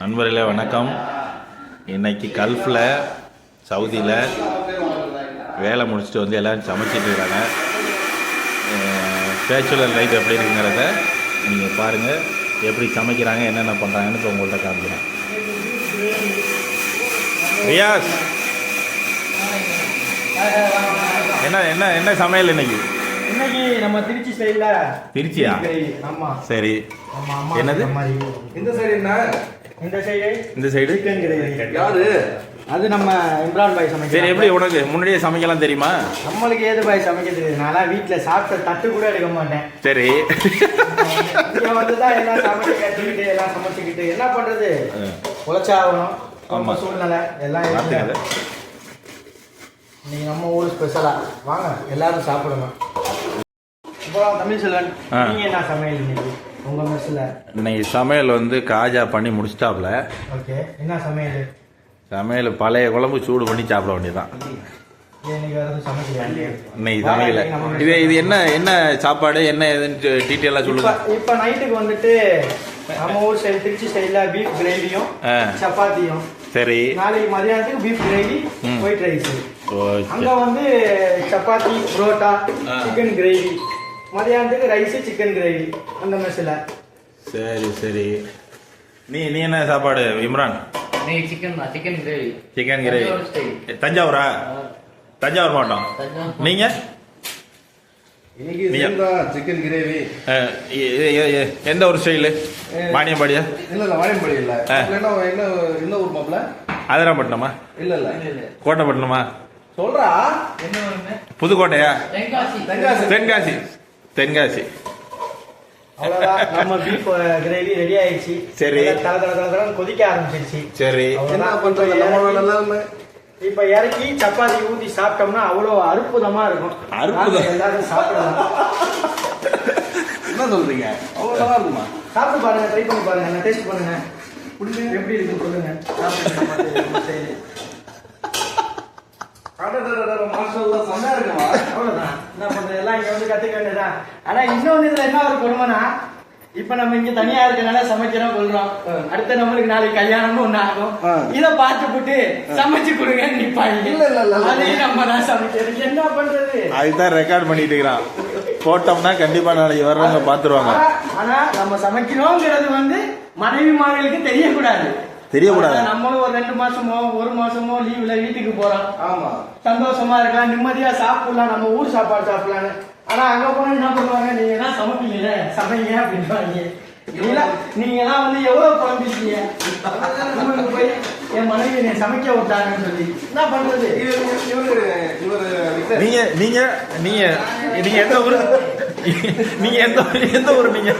நண்பர்களே வணக்கம். இன்னைக்கு கல்ஃபில் சவுதியில் வேலை முடிச்சுட்டு வந்து எல்லோரும் சமைச்சிட்டு இருக்காங்க. பேச்சுலர் லைஃப் எப்படி இருக்குங்கிறத நீங்கள் பாருங்கள் எப்படி சமைக்கிறாங்க என்னென்ன பண்ணுறாங்கன்னு இப்போ உங்கள்கிட்ட காமிக்கிறேன். ரியாஸ். என்ன என்ன என்ன சமையல் இன்னைக்கு? இன்னைக்கு நம்ம திருச்சி ஸ்டைல்ல திருச்சியா? ஆமா. சரி. என்னது? இந்த மாதிரி. இந்த சைடு என்ன இந்த சைடு சிக்கன் கிரேவி யாரு? அது நம்ம இம்ரான் பாய் சமைக்க சரி எப்படி உனக்கு? முன்னாடியே சமைக்கலாம் தெரியுமா? நம்மளுக்கு ஏது பாய் சமைக்க தெரியுது. நான் வீட்ல சாப்பிட்ட தட்டு கூட எடுக்க மாட்டேன். சரி. இங்க வந்து தான் எல்லாம் சமைக்க கற்றுக்கிட்டு எல்லாம் சமைச்சுக்கிட்டு. என்ன பண்றது? உழைச்சாகணும். ஆமா. ஆமா. சூழ்நிலை எல்லாம் இன்னைக்கு நம்ம ஊர் ஸ்பெஷலா வாங்க எல்லாரும் சாப்பிடுங்க தமிழ் செல்வன். ஆ. நீங்க என்ன சமையல் இன்னைக்கு? உங்க மெஸ்ல இன்னைக்கு சமையல் வந்து காஜா பண்ணி முடிச்சிட்டாப்புல. ஓகே. என்ன சமையல்? சமையல் பழைய குழம்பு சூடு பண்ணி சாப்பிட வேண்டியதுதான். இன்னைக்கு சமையல. இது இது என்ன என்ன சாப்பாடு என்ன ஏதுன்னு டீட்டெயிலாக சொல்லுங்க. இப்ப நைட்டுக்கு வந்துட்டு நம்ம ஊர் ஸ்டைல் திருச்சி ஸ்டைல்ல பீஃப் கிரேவியும். சப்பாத்தியும். சரி. நாளைக்கு மதியானத்துக்கு பீஃப் கிரேவி. ஒயிட் ரைஸ் அங்க. வந்து சப்பாத்தி புரோட்டா. சிக்கன் கிரேவி மதியானத்துக்கு ரைஸ் சிக்கன் கிரேவி அந்த மெஸ்ல சரி சரி. நீ நீ என்ன சாப்பாடு இம்ரான்? நீ சிக்கன் தான் chicken gravy chicken gravy Thanjavur. தஞ்சாவூரா? மாவட்டம். தஞ்சாவூர். நீங்க? சிக்கன் கிரேவி எந்த ஒரு ஸ்டைலு வாணியம்பாடியா? இல்ல இல்ல வாணியம்படி இல்ல. என்ன என்ன ஊர் மாப்ள ஆதிராப்பட்டினமா இல்ல இல்ல. கோட்டைப்பட்டினமா? சொல்றா. புதுக்கோட்டையா? தென்காசி. தென்காசி. தென்காசி அவ்வளவுதான். நம்ம பீஃப் கிரேவி ரெடி ஆயிடுச்சு. சரி. தல தல தல தலன்னு கொதிக்க ஆரம்பிச்சிருச்சு. சரி. என்ன. பண்றது? இப்ப நம்மளோட இறக்கி- நிலைமை இப்ப இறக்கி சப்பாத்தி ஊத்தி சாப்பிட்டோம்னா அவ்வளவு அற்புதமா இருக்கும். அற்புதம். எல்லாரும் சாப்பிடலாம். என்ன சொல்றீங்க? அவ்வளவு நல்லா இருக்குமா? சாப்பிட்டு பாருங்க ட்ரை பண்ணி பாருங்க. டேஸ்ட் பண்ணுங்க. புடிச்சு எப்படி இருக்குன்னு சொல்லுங்க சாப்பிட்டு நம்ம பார்த்து நம்ம செய்து. மாஸ்டர் செம்மையா இருக்குமா அவ்வளவுதான் என்ன பண்றது எல்லாம் இங்க வந்து கத்துக்க வேண்டியதுதான் ஆனா இன்னொன்னு இதுல என்ன ஒரு கொடுமைனா இப்ப நம்ம இங்க தனியா இருக்கனால சமைக்கிறோம் கொள்றோம் அடுத்த நம்மளுக்கு நாளைக்கு கல்யாணம்னு ஒண்ணு ஆகும் ஆ. இத பார்த்து போட்டு சமைச்சு கொடுங்க நிப்பாங்க இல்ல, இல்ல, இல்ல, அதையும் நம்ம தான் சமைக்கிறது என்ன பண்றது அதுதான் ரெக்கார்ட் பண்ணிட்டு இருக்கிறான் போட்டோம்னா கண்டிப்பா நாளைக்கு வர்றவங்க பாத்துருவாங்க ஆனா- நம்ம சமைக்கிறோங்கிறது வந்து மனைவி மனைவிமார்களுக்கு தெரியக்கூடாது தெரியக்கூடாது. நம்மளும் ஒரு ரெண்டு மாசமோ ஒரு மாசமோ லீவ்ல வீட்டுக்கு போறோம். ஆமா. சந்தோஷமா இருக்கலாம் நிம்மதியா சாப்பிடலாம் நம்ம ஊர் சாப்பாடு சாப்பிடலாம்னு. ஆனா அங்க போனா என்ன பண்ணுவாங்க? நீங்க எல்லாம் சமைப்பீங்க சமைங்க அப்படின்றாங்க நீங்க எல்லாம் வந்து எவ்வளவு குழம்பிருக்கீங்க? உங்களுக்கு போய் என் மனைவி என்னை சமைக்க விட்டாங்கன்னு சொல்லி. என்ன பண்றது. நீங்க நீங்க நீங்க நீங்க எந்த ஊரு? நீங்க எந்த ஊரு- எந்த ஊரு நீங்க?